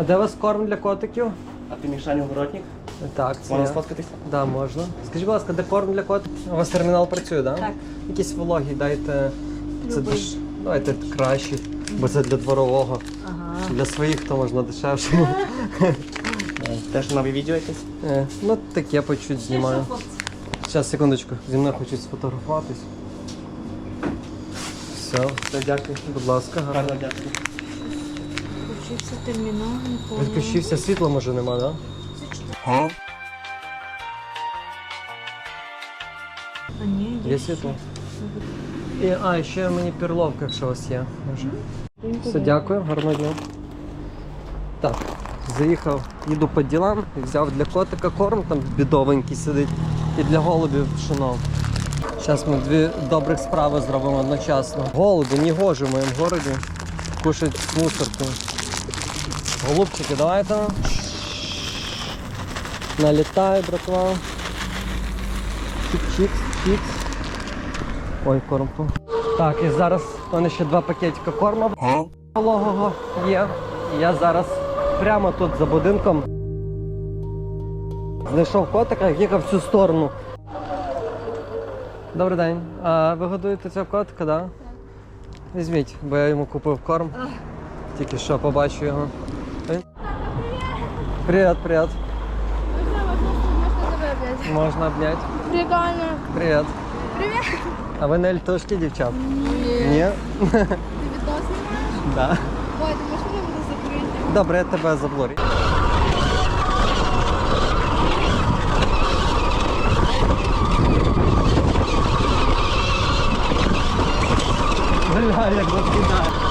А де у вас корм для котиків? А ти Мішань огородник? Так, це. Можна я. сфоткатися? Да, можна. Скажіть, будь ласка, де корм для котиків? У вас термінал працює, так? Так. Якісь вологі дайте. Це Любий. деш... Давайте кращий, бо це для дворового. Ага. Для своїх то можна дешевше. Теж нові відео якесь? Е, ну таке по чуть знімаю. Зараз, секундочку, зі мною хочуть сфотографуватись. Все, Все, дякую. будь ласка, гарно. Гарно дякую. Включився термінал, не поняла. Відключився, світла може нема, так? А ні, Є світло? І, а, ще мені перловка, якщо у вас є. Може. Все, дякую, гарного дня. Так, заїхав, їду по ділам, взяв для котика корм, там бідовенький сидить, і для голубів пшено. Зараз ми дві добрих справи зробимо одночасно. Голуби, не гоже в моєму городі. Кушать з мусорки. Голубчики, давайте. Налітай, братва. Чик-чик, чик. Ой, кормку. Так, і зараз у мене ще два пакетика корму вологого є. І я зараз прямо тут за будинком знайшов котика, їхав в цю сторону. Добрий день. А ви годуєте цього котика, так? Да? Візьміть, бо я йому купив корм. Тільки що побачу його. Він- Привіт, привіт. Можна обняти. Прикольно. Привіт. Привіт. А ви не альтушки, дівчат? Ні. Ні? Ти відео знімаєш? Да. Ой, ти можеш мене буде закрити? Добре, я тебе заблурю. Бля, як розкидає.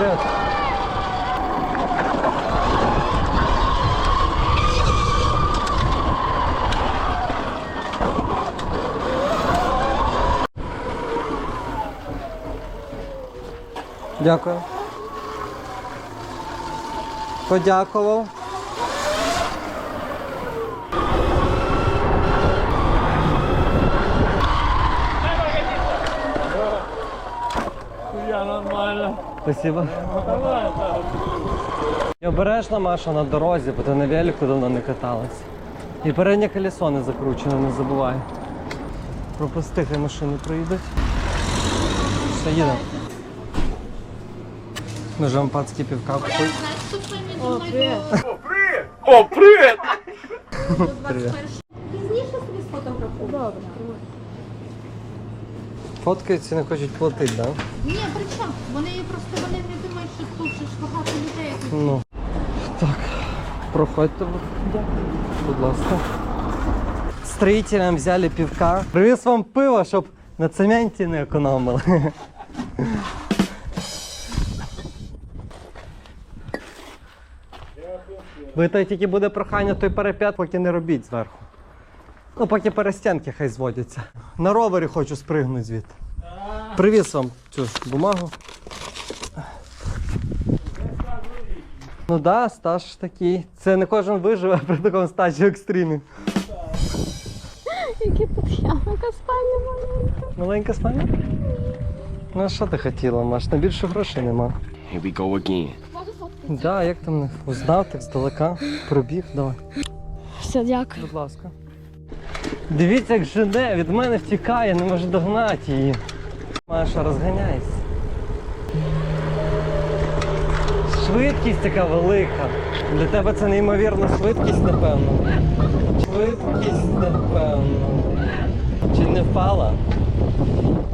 Привет. Дякую. Подякував. Я нормально. Спасибо. І обережно Маша на дорозі, бо ти на велику давно не каталась. І переднє колесо не закручене, не забувай. Пропусти, хай машини проїдуть. Все, їдемо. Вам пацькі півка купить? О, привіт. О, привіт! Привіт. Пізніше собі сфотографую. Добре. Фоткаються, не хочуть платити, так? Да? Ні, при чому? Вони просто вони не думають, що тут ж багато людей. Ну. Так, проходьте, будь- будь ласка. Строителям взяли півка. Привіз вам пиво, щоб на цементі не економили. Ви то тільки буде прохання той переп'ят, поки не робіть зверху. Ну, поки перестінки хай зводяться. На ровері хочу спригнути звідти. Привіз вам цю бумагу. Ну так, да, стаж такий. Це не кожен виживе при такому стажі екстримі. Які тут ямка спальня маленька. Маленька спальня? Ну а що ти хотіла, Маш? На більше грошей нема. Here we go again. Так, да, як там не узнав так здалека. Пробіг, давай, Все, дякую. будь ласка. Дивіться, як жене, від мене втікає, не може догнати її. Маша, розганяйся. Швидкість така велика. Для тебе це неймовірна швидкість, напевно. Швидкість, напевно. Чи не впала?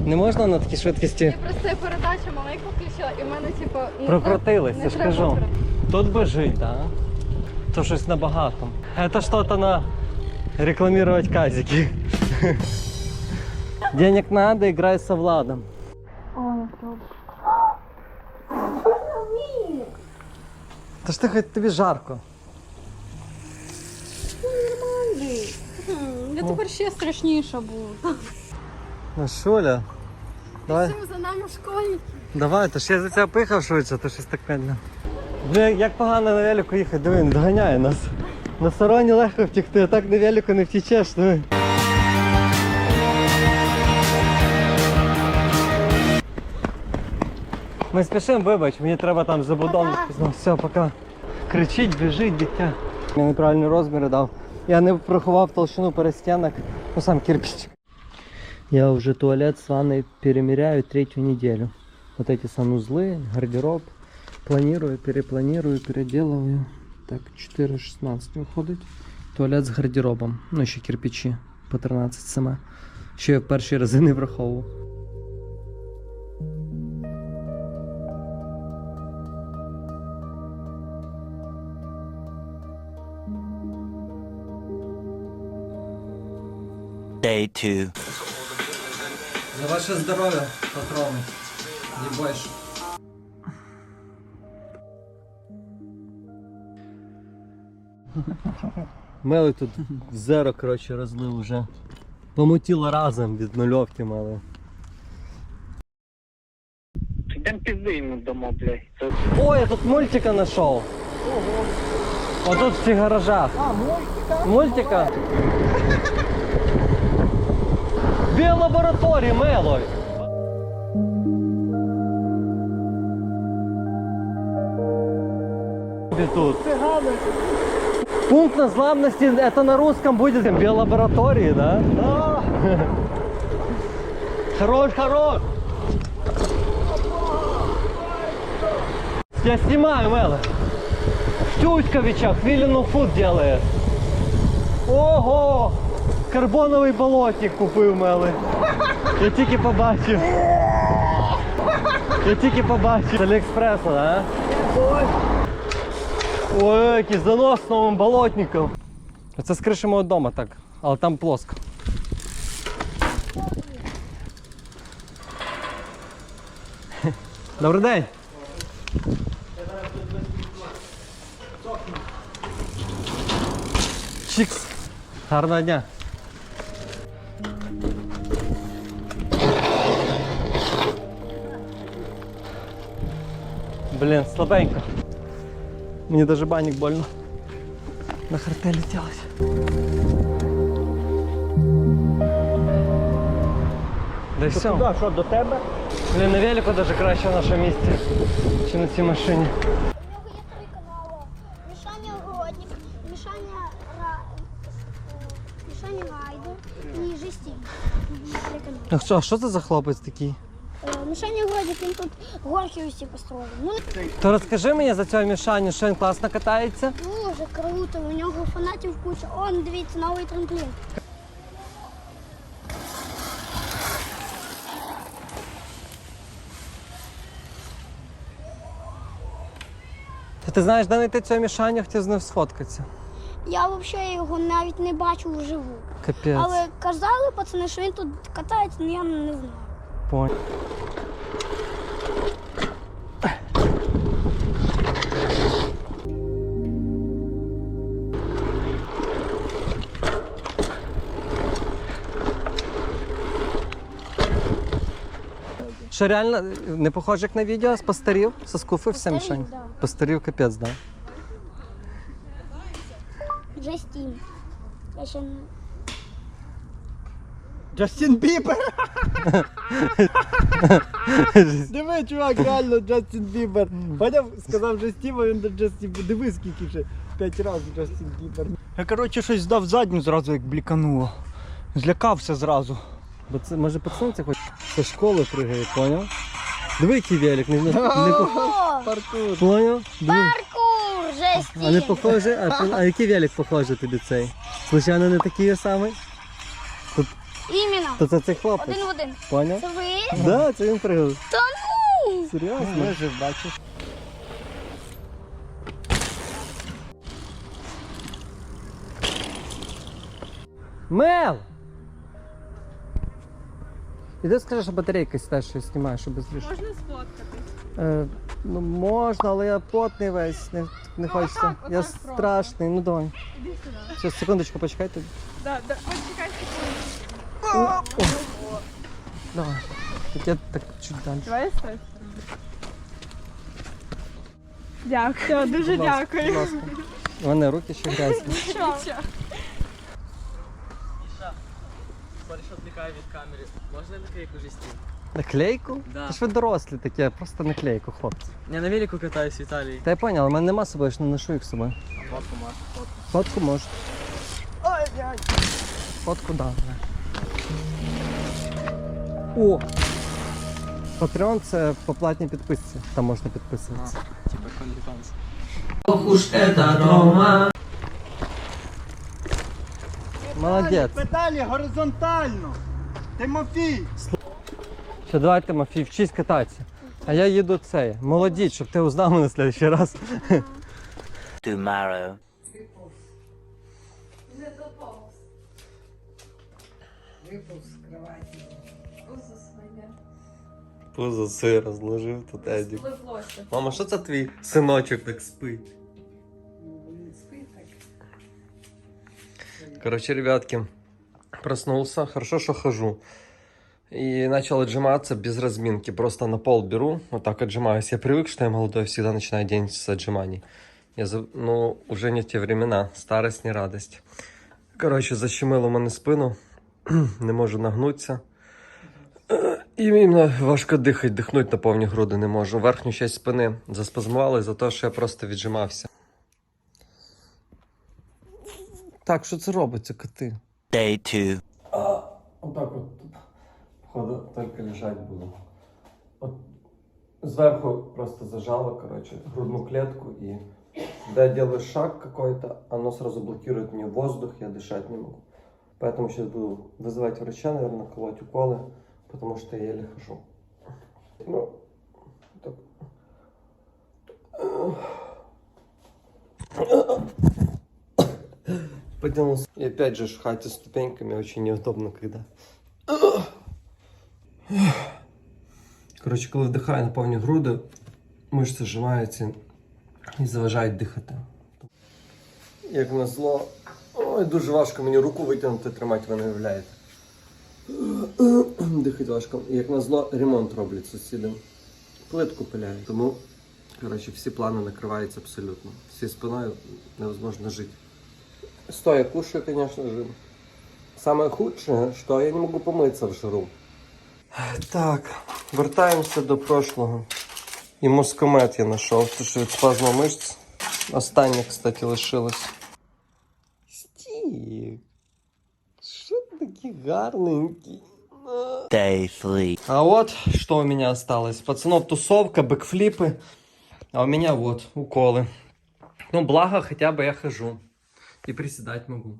Не можна на такій швидкості Просто я передачу маленьку включила і в мене, типу, ну, прокрутилась, я ж кажу. Тут би жить, да? То щось набагато. Это что-то на рекламировать казики. Денег надо, играй со Владом. Та ж ти хоч тобі жарко. Я тепер ще страшніше буду. Ну Шуля, давай, Чим за нами в школі? давай, то ж я за тебе пихав швидше, то щось так медленно. Блін, як погано на велику їхати, диви, доганяє нас. На сороні легко втікти, а так на велику не втічеш. Диви. Ми спішимо, вибач, мені треба там забудову. Ну, все, пока. Кричить, біжить, дитя. Я неправильні розміри дав. Я не прорахував толщину перестінок, ну сам кирпич. Я уже туалет с ванной перемеряю третью неделю. Вот эти санузлы, гардероб. Планирую, перепланирую, переделываю. Так, 4,16 виходить. Туалет з гардеробом. Ну, ще кирпичі по 13 саме. Що я в перші рази не враховував. Day two. За ваше здоров'я, патрони. Не больше. Мели тут зеро, коротше, розлив уже. Помутіло разом від нульовки мали. Йдем пізди йому дамо, блядь. Це Ой, я тут мультика знайшов. Ого. Отут в цих гаражах. А, мультика? Мультика? Біолабораторії, Мелой. Тут. Пункт незламности, это на русском будет биолаборатории, да? Да. Хорош, хорош. Я снимаю, Мела. В Тютьковичах Виллину фуд делает. Ого! Карбоновий болотник купив Мели. Я тільки побачив. Я тільки побачив. З Аліекспресу, да? Ой, який занос з новим болотником. Це з криші мого дома так, але там плоско. Добрий день. Чікс. Гарного дня. Блін, слабенько. Мені даже банник больно. На хартелі делать. Да все. Куди, що, до тебе? Блін, на велику даже краще в нашому місті, чи на цій машині. У нього є три канали. Мішання Городник, Мішання Ра... Райдер і Жестін. Три канали. А що, а що це за хлопець такий? Е, Мішання він тут горки усі построїв. Ну, То розкажи мені за цього Мішаню, що він класно катається. дуже круто, у нього фанатів куча. Он, дивіться, новий трамплін. Та ти знаєш, де знайти цього Мішаню, хотів з ним сфоткатися. Я взагалі його навіть не бачу вживу. Капець. Але казали пацани, що він тут катається, але я не знаю. Понял. Що реально не похоже як на відео, постарів, соскуфився Постарів, Мішань? да. Постарів капець, да. Жестін. Я ще не... Джастін Бібер! Диви, чувак, реально Джастін Бібер. Поняв, сказав Джастін, а він до Джастін Бібер. Диви, скільки вже. П'ять разів Джастін Бібер. Я, коротше, щось дав задню зразу, як блікануло. Злякався зразу. Бо це може пацан це хоч зі школи пригає, поняв? Диви, який велик, не, не, не по- Паркур. поняв? Диви. паркур. А не похоже, а, а який велик похожий тобі цей? Случайно не такий самий? Іменно. То це цей хлопець, Один в один. поняв? Це ви? Да, це він пригав. Та ну! Серйозно? Вижив, бачиш. Мел! Іди скажи, що батарейка сідає, що я знімаю, щоб швидше. Можна сфоткати? Е, ну можна, але я потний весь, не, не хочеться. я страшний, ну давай. Іди сюди. Сейчас, секундочку, почекай тобі. Да, да, почекай. О. Давай. Так я так чуть далі. Давай з тої сторони. Дякую, дуже Будь ласка, дякую. Будь ласка. У мене руки ще грязні. Нічого. Смотри, що від камери. Можна наклейку жесті? Наклейку? Да. Та ж ви дорослі такі, просто наклейку, хлопці. Я на велику катаюсь в Італії. Та я понял, але мене нема з собою, я ж не ношу їх з собою. Фотку можеш. Фотку можете. Фотку да. О! Patreon це по платній підписці. Там можна підписуватися. Типа конлітанс. Молодець. Педалі горизонтально. Тимофій. Все, давайте, Мафій, вчись кататися. А я їду цей. Молодіть, щоб ти узнав мене следующий раз. tomorrow. Пузо си розложив тут Едік. Мама, що це твій синочок так спить? Короче, ребятки, проснулся, хорошо, что хожу. И начал отжиматься без разминки. Просто на пол беру, вот так отжимаюсь. Я привык, что я молодой, всегда начинаю день с отжиманий. Я. Ну, уже не те времена. Старость, не радость. Короче, защемило мене спину. не можу нагнутися. І іменно важко дихати, дихнути на повні груди не можу. Верхню часть спини заспазмували за те, що я просто віджимався. Так, що це робиться, коти? Day two. А, отак от, походу, тільки лежать буду. От зверху просто зажало, короче, грудну клетку и когда я делаю шаг какой-то, оно сразу блокирует мне воздух, я дышать не могу. Поэтому сейчас буду вызывать врача, наверное, колоть уколы, потому что я еле хожу. Ну, так. Поднялся. И опять же, в хате ступеньками очень неудобно, когда. Коротше, коли вдихаю на повні груди, мишці зжимаються і заважають дихати. Як назло, ой, дуже важко мені руку витягнути, тримати, ви не уявляєте. Дихати важко. Як назло, ремонт роблять сусідам. Плитку пиляють. Тому, коротше, всі плани накриваються абсолютно. Зі спиною невозможно жити. Стоя кушаю, конечно же. Самое худшее, что я не могу помыться в жару. Так, вертаємося до прошлого. І мозкомет я знайшов, тому що від спазму мишць. Останнє, кстати, лишилось. Стік. Що ти такий гарненький? Day three. А вот что у меня осталось. Пацанов тусовка, бэкфлипы. А у меня вот уколы. Ну, благо, хотя бы я хожу. И приседать могу.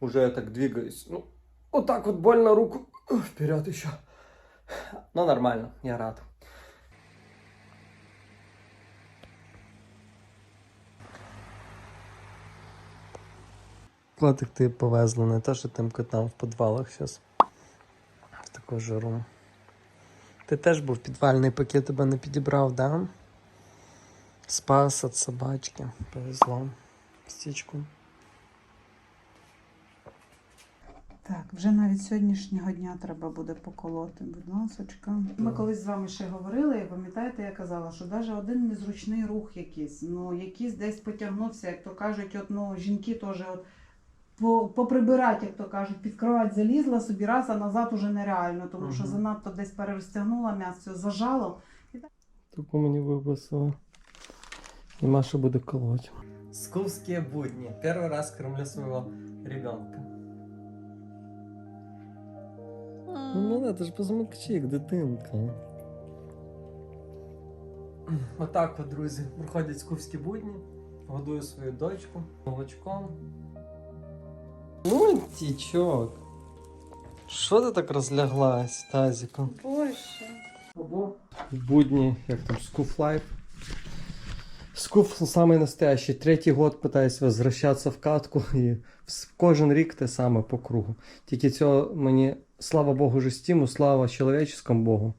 Уже я так двигаюсь. Ну, вот так вот больно руку вперед еще. Но нормально, я рад. Котик ти повезло, не те, що тим котам в підвалах зараз. В таку жару. Ти теж був підвальний пакет, тебе не підібрав, да? Спас від собачки. Повезло. Стічку. Так, вже навіть сьогоднішнього дня треба буде поколоти, будь ласочка. Ми колись з вами ще говорили, і пам'ятаєте, я казала, що навіть один незручний рух якийсь, ну якийсь десь потягнувся, як то кажуть, от, ну, жінки теж от, по, поприбирати, як то кажуть, під кровать залізла собі раз, а назад уже нереально, тому що занадто десь перерозтягнула м'ясо, зажало. Таку мені вибасило. І Маша буде колоть. Скувские будни. Первый раз кормлю своего ребенка. Ну, не, ти ж позамокчик, дитинка. Отак от, друзі, проходять скувські будні. Годую свою дочку молочком. Ну, тічок. Що ти так розляглась, Тазіко? Боже. будни, як там, Скуф Лайф. Скуф самый настоящий. Третій год пытаюсь возвращаться в катку і кожен рік те саме по кругу. Тільки цього мені, слава Богу, жестіму, слава чоловіческому Богу.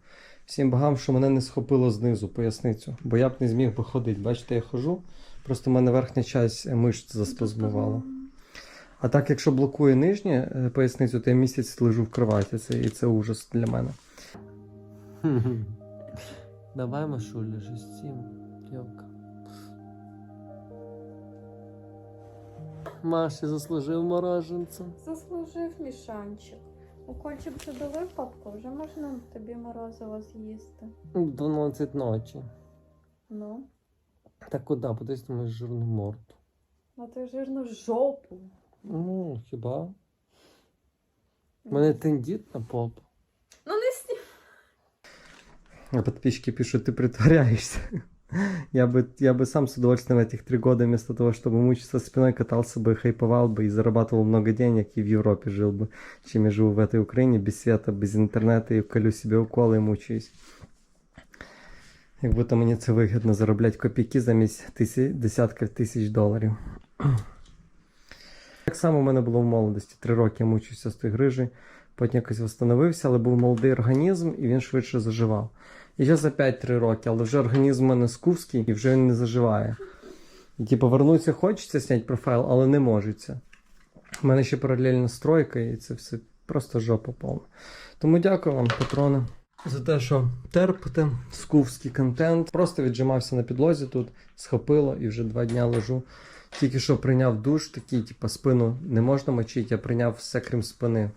Всім богам, що мене не схопило знизу поясницю, бо я б не зміг би ходити. Бачите, я хожу, просто в мене верхня часть мишць заспазмувала. А так, якщо блокує нижнє е, поясницю, то я місяць лежу в кроваті. Це, і це ужас для мене. Давай, Машуля, жестим, девка. Маша заслужив мороженце. Заслужив мішанчик. Укольчик вже дали папку, вже можна тобі морозиво з'їсти. 12 ночі. Ну, Та куди? Подивись на мою жирну морду. а ти жирну жопу. Ну, хіба? У мене тендітна попа. Ну не сні. А подписчики пишут, ты притворяешься. Я бы, я бы сам с удовольствием этих три года вместо того, чтобы мучиться спиной, катался бы, хайповал бы и зарабатывал много денег и в Европе жил бы, чем я живу в этой Украине без света, без интернета и колю себе уколы и мучаюсь. Як будто мені це вигідно заробляти копійки замість тисяч, десятків тисяч доларів. Так само в мене було в молодості. Три роки я мучився з тої грижі, потім якось встановився, але був молодий організм і він швидше заживав. І зараз опять 3 роки, але вже організм у мене скувський і вже він не заживає. І типу вернутися хочеться зняти профайл, але не можеться. У мене ще паралельна стройка, і це все просто жопа повна. Тому дякую вам, патрони, за те, що терпите скувський контент. Просто віджимався на підлозі тут, схопило і вже два дня лежу. Тільки що прийняв душ, такий, типу, спину не можна мочити, я прийняв все крім спини.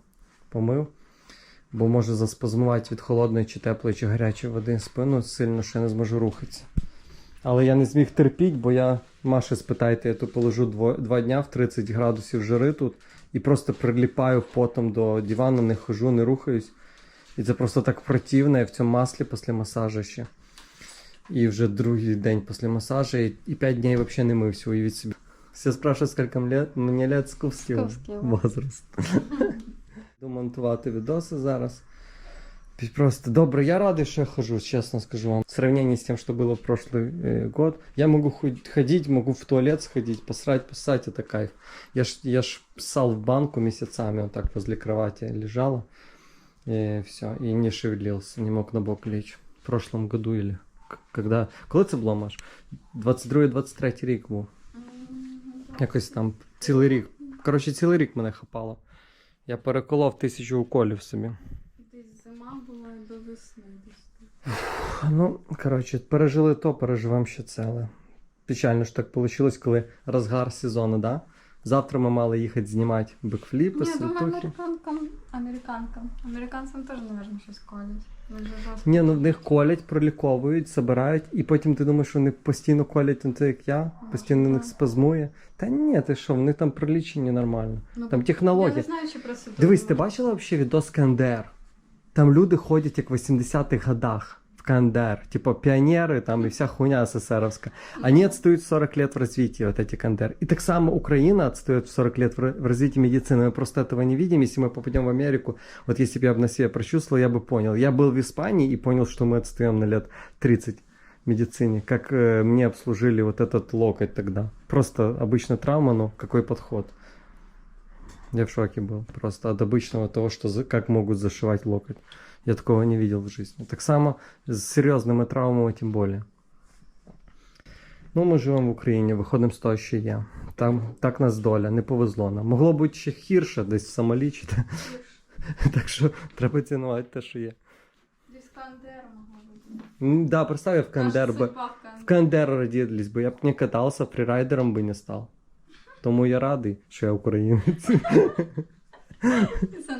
Помив бо може заспазмувати від холодної чи теплої, чи гарячої води спину сильно, що я не зможу рухатися. Але я не зміг терпіти, бо я Маші спитайте, я тут положу два дня в 30 градусів жари тут і просто приліпаю потом до дивану, не хожу, не рухаюсь. І це просто так противно, я в цьому маслі після масажу ще. І вже другий день після масажу, і, і 5 днів взагалі не мився, уявіть собі. Все спрашивают, сколько мне лет, мені лет Скувський возраст. Буду монтувати відоси зараз. Просто добре, я радий, що я хожу, чесно скажу вам. В сравнении с тем, что было в прошлый э, год, я могу хоть ходить, могу в туалет сходить, посрать, поссать, это кайф. Я ж, я ж ссал в банку месяцами, вот так возле кровати лежала, и все, и не шевелился, не мог на бок лечь. В прошлом году или к- когда... Коли це було, Маш? 22-23 рік був. Якось там цілий рік. Коротше, цілий рік мене хапало. Я переколов тисячу уколів собі. Десь зима була до весни. Ну, коротше, пережили то, переживемо ще це, але печально ж так вийшло, коли розгар сезону, да? Завтра ми мали їхати знімати бекфліпи, Ні, думаю, американкам, американкам. Американцям теж, мабуть, щось колять. Ні, ну в них колять, проліковують, забирають, і потім ти думаєш, що вони постійно колять, ну це як я, постійно на них спазмує. Та ні, ти що, вони там пролічені нормально. Ну, Там Я технологія. не знаю, чи про це Дивись, ти бачила взагалі відос КНДР? Там люди ходять як в 80-х годах в КНДР. Типа піонери там і вся хуйня СССРовська. Они отстают 40 лет в развитии, вот эти КНДР. И так само Украина отстает 40 лет в ра- в развитии медицины. Мы просто этого не видим. Если мы попадем в Америку, вот если бы я бы на себе прочувствовал, я бы понял. Я был в Испании и понял, что мы отстаем на лет 30 в медицине. Как э, мне обслужили вот этот локоть тогда. Просто обычно травма, но какой подход. Я в шоке был просто от обычного того, что за- как могут зашивать локоть. Я такого не видел в жизни. Так само с серьезными травмами тем более. Ну, ми живемо в Україні, виходимо з того, що є. Там так нас доля, не повезло нам. Могло бути ще гірше, десь самолічити. Так що треба цінувати те, що є. Десь Кандер могло бути. Да, представь, я в Кандер би. в Кандер. Родились би, я б не катався, фрірайдером би не став. Тому я радий, що я українець. Це